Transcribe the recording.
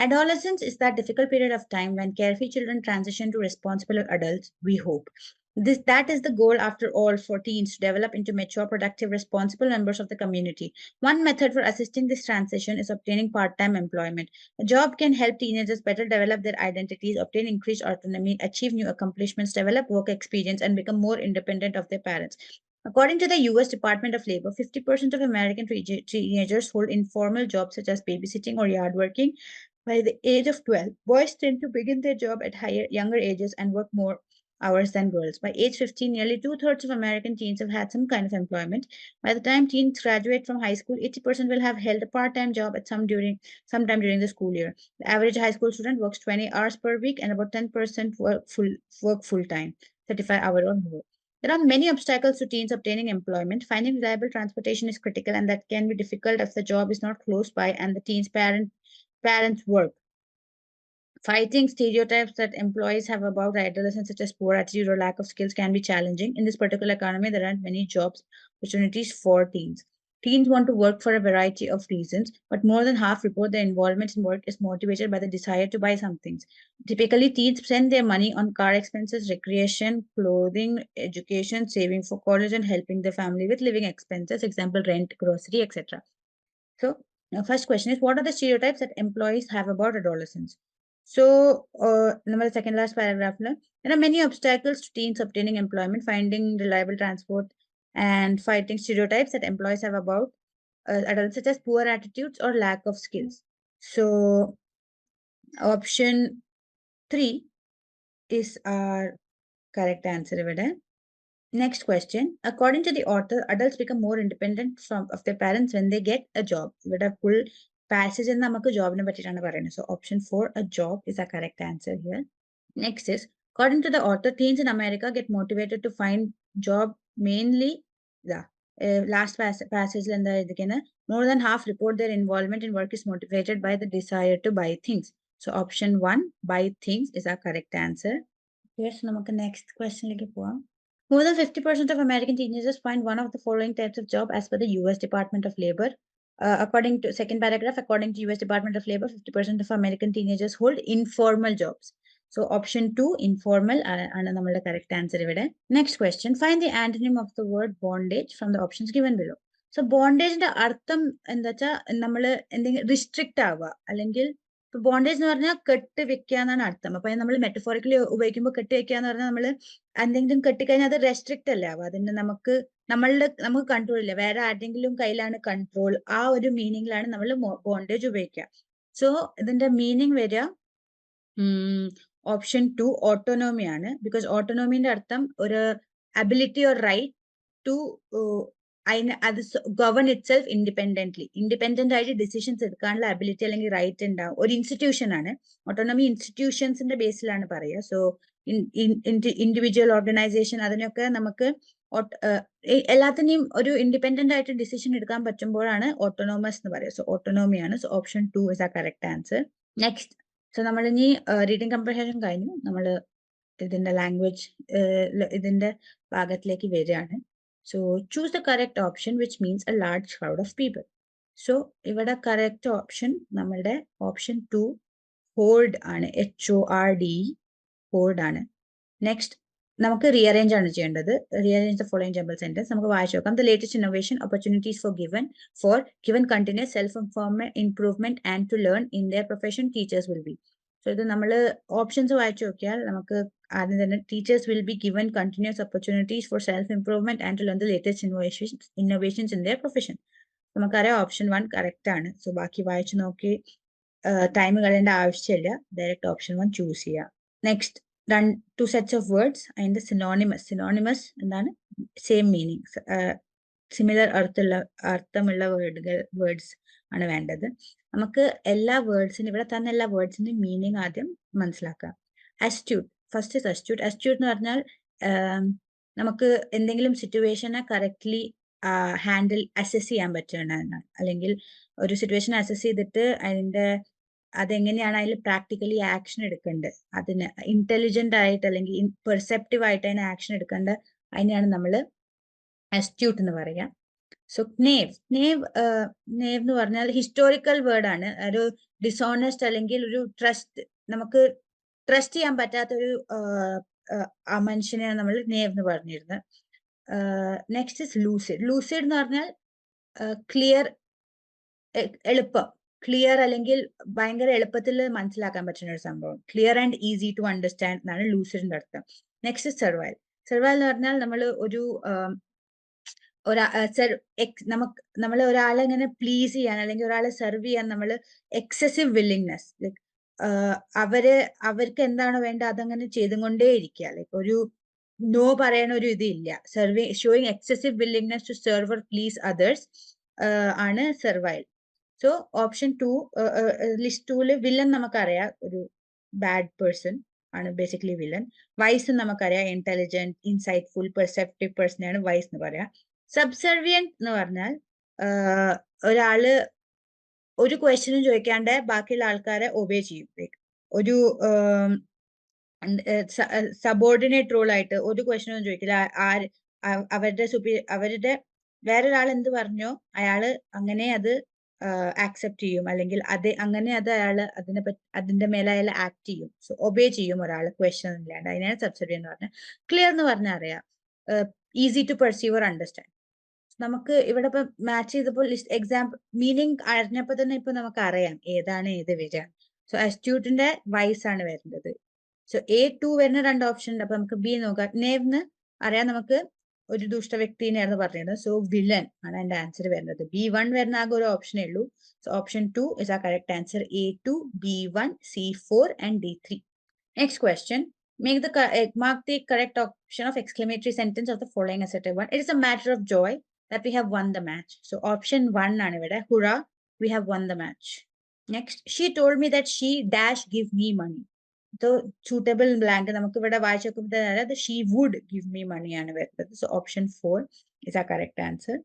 Adolescence is that difficult period of time when carefree children transition to responsible adults, we hope. This that is the goal after all for teens to develop into mature, productive, responsible members of the community. One method for assisting this transition is obtaining part-time employment. A job can help teenagers better develop their identities, obtain increased autonomy, achieve new accomplishments, develop work experience, and become more independent of their parents. According to the US Department of Labor, 50% of American teenagers hold informal jobs such as babysitting or yard working. By the age of 12, boys tend to begin their job at higher, younger ages and work more hours than girls. By age 15, nearly two thirds of American teens have had some kind of employment. By the time teens graduate from high school, 80% will have held a part-time job at some during sometime during the school year. The average high school student works 20 hours per week and about 10% work full work full time, 35 hour or more. There are many obstacles to teens obtaining employment. Finding reliable transportation is critical, and that can be difficult if the job is not close by and the teen's parent parents work. Fighting stereotypes that employees have about adolescents, such as poor attitude or lack of skills, can be challenging. In this particular economy, there aren't many jobs opportunities for teens. Teens want to work for a variety of reasons, but more than half report their involvement in work is motivated by the desire to buy some things. Typically, teens spend their money on car expenses, recreation, clothing, education, saving for college, and helping their family with living expenses, example, rent, grocery, etc. So, now, first question is what are the stereotypes that employees have about adolescents? So, uh, number second last paragraph. There are many obstacles to teens obtaining employment, finding reliable transport, and fighting stereotypes that employees have about uh, adults, such as poor attitudes or lack of skills. So, option three is our correct answer. Next question. According to the author, adults become more independent from of their parents when they get a job. ഇവിടെ full passage എന്ന് നമുക്ക് ജോബിനെ പറ്റിയിട്ടാണ് പറയുന്നത്. So option four, a job is a correct answer here. Next is, according to the author, teens in America get motivated to find job mainly the uh, last pas- passage എന്താ എഴുതിക്കുന്നത് more than half report their involvement in work is motivated by the desire to buy things. So option one, buy things is our correct answer. Yes, നമുക്ക് next questionലേക്ക് പോവാം. More than 50% of American teenagers find one of the following types of job as per the US Department of Labor. Uh, according to second paragraph, according to US Department of Labor, 50% of American teenagers hold informal jobs. So option two, informal ആണ് ആണ് നമ്മളുടെ correct answer ഇവിടെ. Next question, find the antonym of the word bondage from the options given below. So ബോണ്ടേജിന്റെ അർത്ഥം എന്താ വെച്ചാൽ നമ്മൾ എന്തെങ്കിലും restrict ആവുക അല്ലെങ്കിൽ ഇപ്പൊ ബോണ്ടേജ് എന്ന് പറഞ്ഞാൽ കെട്ട് വെക്കുക എന്നാണ് അർത്ഥം. അപ്പൊ നമ്മൾ മെറ്റഫോറിക്കലി ഉപയോഗിക്കുമ്പോൾ കെട്ടി വെക്കുക എന്ന് പറഞ്ഞാൽ നമ്മൾ എന്തെങ്കിലും കെട്ടിക്കഴിഞ്ഞാൽ അത് റെസ്ട്രിക്റ്റ് അല്ല അതിന് നമുക്ക് നമ്മളുടെ നമുക്ക് കൺട്രോൾ ഇല്ല. വേറെ ആരുടെങ്കിലും കയ്യിലാണ് കൺട്രോൾ ആ ഒരു മീനിങ്ങിലാണ് നമ്മൾ ബോണ്ടേജ് ഉപയോഗിക്കുക. സോ ഇതിന്റെ മീനിങ് വരിക ഓപ്ഷൻ ടു ഓട്ടോണോമി ആണ്. ബിക്കോസ് ഓട്ടോണോമിന്റെ അർത്ഥം ഒരു അബിലിറ്റി ഓർ റൈറ്റ് ടു അതിന് അത് ഗവൺ ഇറ്റ് സെൽഫ് ഇൻഡിപെൻഡന്റ് ആയിട്ട് ഡിസിഷൻസ് എടുക്കാനുള്ള അബിലിറ്റി അല്ലെങ്കിൽ റൈറ്റ് ഉണ്ടാവും. ഒരു ഇൻസ്റ്റിറ്റ്യൂഷൻ ആണ്. ഓട്ടോണമി ഇൻസ്റ്റിറ്റ്യൂഷൻസിന്റെ ബേസിലാണ് പറയുക. സോ ഇൻഡിവിജ്വൽ ഓർഗനൈസേഷൻ അതിനൊക്കെ നമുക്ക് എല്ലാത്തിനെയും ഒരു ഇൻഡിപെൻഡന്റ് ആയിട്ട് ഡിസിഷൻ എടുക്കാൻ പറ്റുമ്പോഴാണ് ഓട്ടോണോമസ് എന്ന് പറയുക. So ഓട്ടോണോമിയാണ് so option two is a correct answer next so നമ്മൾ ഇനി റീഡിംഗ് കംപ്രഹേഷൻ കഴിഞ്ഞു. നമ്മൾ ഇതിന്റെ ലാംഗ്വേജ് ഇതിന്റെ ഭാഗത്തിലേക്ക് വരികയാണ്. so choose the correct option which means a large crowd of people so ഇവിടെ കറക്റ്റ് ഓപ്ഷൻ നമ്മളുടെ ഓപ്ഷൻ ടു ഹോൾഡ് ആണ് H O R D hold ആണ് നെക്സ്റ്റ് നമുക്ക് റീഅറേഞ്ച് ആണ് ചെയ്യേണ്ടത് rearrange the following jumble sentence നമുക്ക് വായിച്ചു നോക്കാം the latest innovation opportunities for given for given continuous self inform improvement and to learn in their profession teachers will be So ഇത് നമ്മൾ options വായിച്ചു നോക്കിയാൽ നമുക്ക് ആദ്യം തന്നെ teachers will be given continuous opportunities for self improvement and to the latest innovations innovations in the profession നമുക്കറിയാം option one correct ആണ്. So ബാക്കി വായിച്ചു നോക്കി ടൈം കളയേണ്ട ആവശ്യമില്ല. ഡയറക്റ്റ് ഓപ്ഷൻ വൺ ചൂസ് ചെയ്യുക next two sets of words അതിന്റെ synonymous synonymous എന്താണ്? സെയിം മീനിങ് സിമിലർ അർത്ഥമുള്ള അർത്ഥമുള്ള വേർഡുകൾ വേർഡ്സ് ആണ് വേണ്ടത്. നമുക്ക് എല്ലാ വേർഡ്സിനും ഇവിടെ തന്ന എല്ലാ വേർഡ്സിന്റെയും മീനിങ് ആദ്യം മനസ്സിലാക്കാം. അസ്റ്റ്യൂട്ട് ഫസ്റ്റ് ഇസ് അസ്റ്റ്യൂട്ട് അസ്റ്റ്യൂട്ട് എന്ന് പറഞ്ഞാൽ നമുക്ക് എന്തെങ്കിലും സിറ്റുവേഷനെ കറക്റ്റ്ലി ഹാൻഡിൽ അസസ് ചെയ്യാൻ പറ്റുന്നതാണ്. അല്ലെങ്കിൽ ഒരു സിറ്റുവേഷൻ അസസ് ചെയ്തിട്ട് അതിന്റെ അതെങ്ങനെയാണ് അതിൽ പ്രാക്ടിക്കലി ആക്ഷൻ എടുക്കേണ്ടത്? അതിന് ഇന്റലിജന്റ് ആയിട്ട് അല്ലെങ്കിൽ പെർസെപ്റ്റീവ് ആയിട്ട് അതിന് ആക്ഷൻ എടുക്കേണ്ട അതിനെയാണ് നമ്മൾ അസ്റ്റ്യൂട്ട് എന്ന് പറയാ. സോ നേവ് നേവ് നേവ് എന്ന് പറഞ്ഞാൽ ഹിസ്റ്റോറിക്കൽ വേർഡ് ആണ്. ഒരു ഡിസോണസ്റ്റ് അല്ലെങ്കിൽ ഒരു ട്രസ്റ്റ് നമുക്ക് ട്രസ്റ്റ് ചെയ്യാൻ പറ്റാത്ത ഒരു ആ മനുഷ്യനെയാണ് നമ്മൾ നേവ് എന്ന് പറഞ്ഞിരുന്നത്. നെക്സ്റ്റ് ഇസ് ലൂസിഡ് ലൂസിഡ് എന്ന് പറഞ്ഞാൽ ക്ലിയർ എളുപ്പം. ക്ലിയർ അല്ലെങ്കിൽ ഭയങ്കര എളുപ്പത്തിൽ മനസ്സിലാക്കാൻ പറ്റുന്ന ഒരു സംഭവം. Clear and easy to understand എന്നാണ് ലൂസിഡിന്റെ അർത്ഥം. നെക്സ്റ്റ് സർവൈൽ സർവൈൽ എന്ന് പറഞ്ഞാൽ നമ്മൾ ഒരു ആം, ഒരാ നമുക്ക് നമ്മൾ ഒരാളെ ഇങ്ങനെ പ്ലീസ് ചെയ്യാൻ അല്ലെങ്കിൽ ഒരാളെ സെർവ് ചെയ്യാൻ നമ്മൾ എക്സസീവ് വില്ലിങ്നെസ് ലൈക്ക് അവർ അവർക്ക് എന്താണോ വേണ്ട അതങ്ങനെ ചെയ്തുകൊണ്ടേ ഇരിക്കുക ലൈക്ക് ഒരു നോ പറയണ ഒരു ഇത് ഇല്ല സെർവി showing excessive willingness to serve or please others ആണ് servile so option two list tool villain നമുക്കറിയാം. ഒരു ബാഡ് പേഴ്സൺ ആണ് ബേസിക്കലി വില്ലൻ വൈസ് നമുക്കറിയാം. ഇന്റലിജന്റ് ഇൻസൈറ്റ്ഫുൾ പെർസെപ്റ്റീവ് പേഴ്സൺ ആണ് വൈസ് എന്ന് പറയാം. സബ്സർവിയന്റ് എന്ന് പറഞ്ഞാൽ ഒരാൾ ഒരു ക്വസ്റ്റ്യനും ചോദിക്കാണ്ട് ബാക്കിയുള്ള ആൾക്കാരെ ഒബേ ചെയ്യും. ഒരു സബോർഡിനേറ്റ് റോൾ ആയിട്ട് ഒരു ക്വസ്റ്റ്യനും ചോദിക്കില്ല. ആര് അവരുടെ സുപ്പീ അവരുടെ വേറൊരാൾ എന്ത് പറഞ്ഞോ അയാൾ അങ്ങനെ അത് ആക്സെപ്റ്റ് ചെയ്യും. അല്ലെങ്കിൽ അത് അങ്ങനെ അത് അയാൾ അതിനെ പറ്റി അതിന്റെ മേലെ അയാൾ ആക്ട് ചെയ്യും. സോ ഒബേ ചെയ്യും ഒരാൾ ക്വസ്റ്റ്യൻ ഇല്ലാണ്ട്. അതിനാണ് സബ്സിഡി എന്ന് പറഞ്ഞാൽ ക്ലിയർ എന്ന് പറഞ്ഞാൽ അറിയാം. Easy to perceive or understand നമുക്ക് ഇവിടെ ഇപ്പൊ മാച്ച് ചെയ്തപ്പോൾ എക്സാമ്പിൾ മീനിങ് അറിഞ്ഞപ്പോ തന്നെ ഇപ്പൊ നമുക്ക് അറിയാം ഏതാണ് ഏത് വരിക സോ അസ്റ്റ്യൂട്ടിന്റെ വൈസ് ആണ് വരുന്നത്. സോ എ ടു വരുന്ന രണ്ട് ഓപ്ഷൻ ഉണ്ട്. അപ്പൊ നമുക്ക് ബി നോക്കാം. നേവ്ന്ന് അറിയാം നമുക്ക് ഒരു ദുഷ്ട വ്യക്തിനെയായിരുന്നു പറഞ്ഞിരുന്നത് സോ വില്ലൻ ആണ് എന്റെ ആൻസർ വരുന്നത്. ബി വൺ വരുന്ന ആകെ ഒരു ഓപ്ഷനേ ഉള്ളൂ. So option two is a correct answer A two B one C four and D three next question Make the mark the mark the correct option of exclamatory sentence of the following it is a matter of joy. that we have won the match. So option one ആണ് ഇവിടെ hurrah, we have won the match. Next, she told me that she dash give me money. So suitable blank നമുക്ക് ഇവിടെ വായിച്ചു നോക്കുമ്പോൾ she would give me money ആണ് വരുന്നത്. So option four is our correct answer.